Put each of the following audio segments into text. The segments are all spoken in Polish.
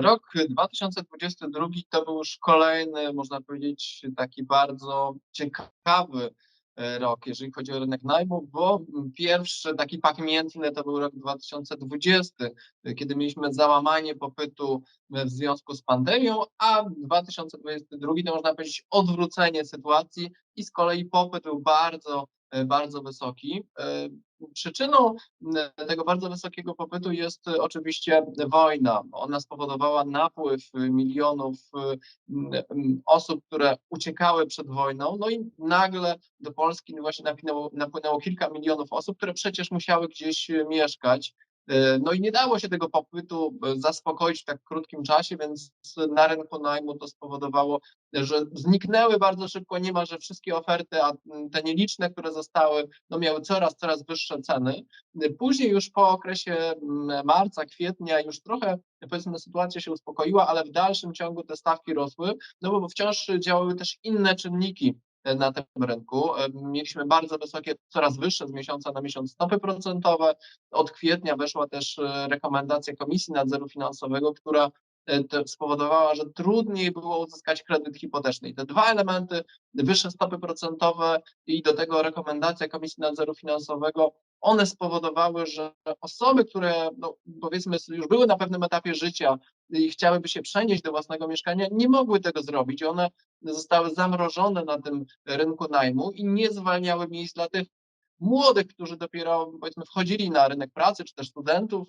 Rok 2022 to był już kolejny, można powiedzieć, taki bardzo ciekawy e, rok, jeżeli chodzi o rynek najmu, bo pierwszy taki pamiętny to był rok 2020, kiedy mieliśmy załamanie popytu w związku z pandemią, a 2022 to można powiedzieć odwrócenie sytuacji i z kolei popyt był bardzo E, bardzo wysoki. E, przyczyną tego bardzo wysokiego popytu jest oczywiście wojna. Ona spowodowała napływ milionów osób, które uciekały przed wojną, no i nagle do Polski właśnie napłynęło, napłynęło kilka milionów osób, które przecież musiały gdzieś mieszkać. E, no i nie dało się tego popytu e, zaspokoić w tak krótkim czasie, więc na rynku najmu to spowodowało, że zniknęły bardzo szybko niemalże wszystkie oferty, a te nieliczne, które zostały, no miały coraz, coraz wyższe ceny. Później już po okresie marca, kwietnia już trochę powiedzmy sytuacja się uspokoiła, ale w dalszym ciągu te stawki rosły, no bo wciąż działały też inne czynniki E, na tym rynku. E, mieliśmy bardzo wysokie, coraz wyższe z miesiąca na miesiąc stopy procentowe. Od kwietnia weszła też e, rekomendacja Komisji Nadzoru Finansowego, która spowodowała, że trudniej było uzyskać kredyt hipoteczny. I te dwa elementy, wyższe stopy procentowe i do tego rekomendacja Komisji Nadzoru Finansowego, one spowodowały, że osoby, które no, powiedzmy już były na pewnym etapie życia i chciałyby się przenieść do własnego mieszkania, nie mogły tego zrobić. One zostały zamrożone na tym rynku najmu i nie zwalniały miejsc dla tych młodych, którzy dopiero powiedzmy wchodzili na rynek pracy, czy też studentów.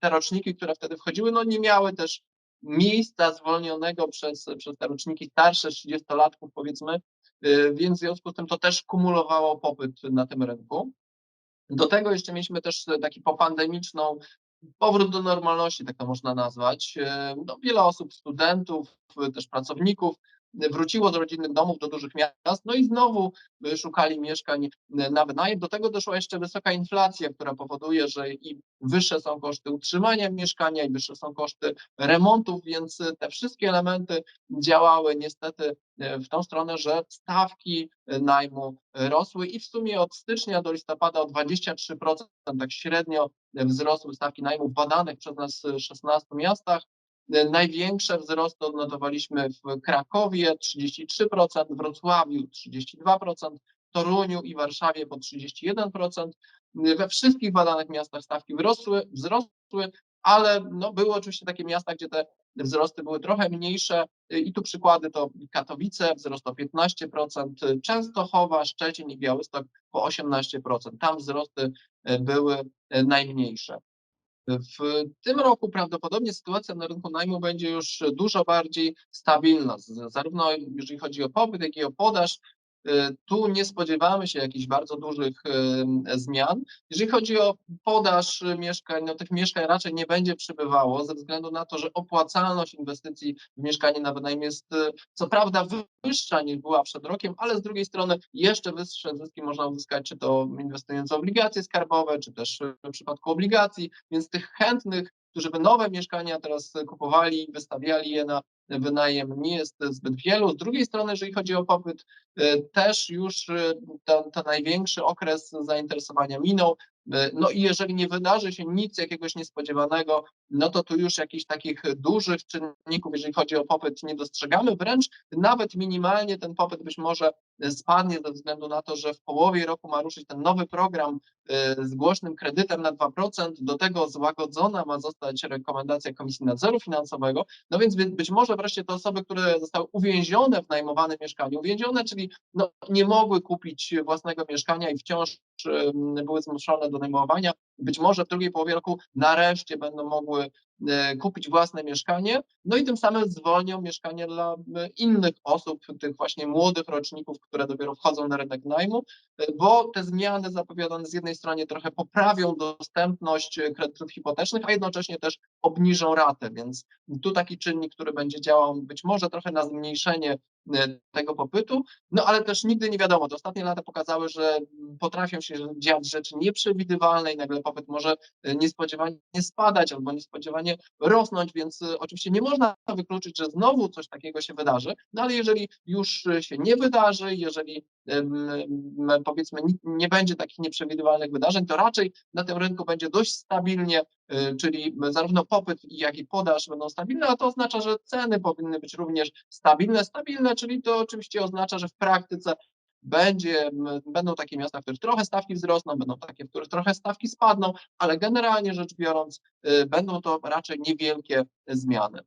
Te roczniki, które wtedy wchodziły, no nie miały też miejsca zwolnionego przez, przez te roczniki starsze, 30-latków powiedzmy, więc w związku z tym to też kumulowało popyt na tym rynku. Do tego jeszcze mieliśmy też taki popandemiczną powrót do normalności, tak to można nazwać. E, no, wiele osób, studentów, też pracowników wróciło z rodzinnych domów do dużych miast, no i znowu szukali mieszkań na wynajem. Do tego doszła jeszcze wysoka inflacja, która powoduje, że i wyższe są koszty utrzymania mieszkania, i wyższe są koszty remontów, więc te wszystkie elementy działały niestety w tą stronę, że stawki najmu rosły i w sumie od stycznia do listopada o 23%, tak średnio wzrosły stawki najmu w badanych przez nas 16 miastach. Największe wzrosty odnotowaliśmy w Krakowie 33%, Wrocławiu 32%, Toruniu i Warszawie po 31%. We wszystkich badanych miastach stawki wzrosły, wzrosły ale no, były oczywiście takie miasta, gdzie te wzrosty były trochę mniejsze i tu przykłady to Katowice wzrost o 15%, Częstochowa, Szczecin i Białystok po 18%. Tam wzrosty były najmniejsze. W tym roku prawdopodobnie sytuacja na rynku najmu będzie już dużo bardziej stabilna, zarówno jeżeli chodzi o popyt, jak i o podaż. Y, tu nie spodziewamy się jakichś bardzo dużych y, zmian. Jeżeli chodzi o podaż mieszkań, no tych mieszkań raczej nie będzie przybywało ze względu na to, że opłacalność inwestycji w mieszkanie na wynajem jest y, co prawda wyższa niż była przed rokiem, ale z drugiej strony jeszcze wyższe zyski można uzyskać, czy to inwestując w obligacje skarbowe, czy też w przypadku obligacji, więc tych chętnych którzy by nowe mieszkania teraz kupowali, wystawiali je na wynajem nie jest zbyt wielu. Z drugiej strony, jeżeli chodzi o popyt, y, też już ten, ten największy okres zainteresowania minął. Y, no i jeżeli nie wydarzy się nic jakiegoś niespodziewanego, no to tu już jakichś takich dużych czynników, jeżeli chodzi o popyt, nie dostrzegamy. Wręcz nawet minimalnie ten popyt być może spadnie ze względu na to, że w połowie roku ma ruszyć ten nowy program z głośnym kredytem na 2%. Do tego złagodzona ma zostać rekomendacja Komisji Nadzoru Finansowego. No więc być może wreszcie te osoby, które zostały uwięzione w najmowanym mieszkaniu, uwięzione, czyli no, nie mogły kupić własnego mieszkania i wciąż były zmuszone do najmowania, być może w drugiej połowie roku nareszcie będą mogły e, kupić własne mieszkanie, no i tym samym zwolnią mieszkanie dla e, innych osób, tych właśnie młodych roczników, które dopiero wchodzą na rynek najmu, e, bo te zmiany zapowiadane z jednej strony trochę poprawią dostępność kredytów hipotecznych, a jednocześnie też obniżą ratę, więc tu taki czynnik, który będzie działał być może trochę na zmniejszenie tego popytu, no ale też nigdy nie wiadomo. Ostatnie lata pokazały, że potrafią się dziać rzeczy nieprzewidywalne i nagle popyt może e, niespodziewanie spadać albo niespodziewanie rosnąć, więc e, oczywiście nie można wykluczyć, że znowu coś takiego się wydarzy, no ale jeżeli już się nie wydarzy, jeżeli powiedzmy nie będzie takich nieprzewidywalnych wydarzeń, to raczej na tym rynku będzie dość stabilnie y, czyli zarówno popyt, jak i podaż będą stabilne, a to oznacza, że ceny powinny być również stabilne. Stabilne, czyli to oczywiście oznacza, że w praktyce będzie, będą takie miasta, w których trochę stawki wzrosną, będą takie, w których trochę stawki spadną, ale generalnie rzecz biorąc, y, będą to raczej niewielkie zmiany.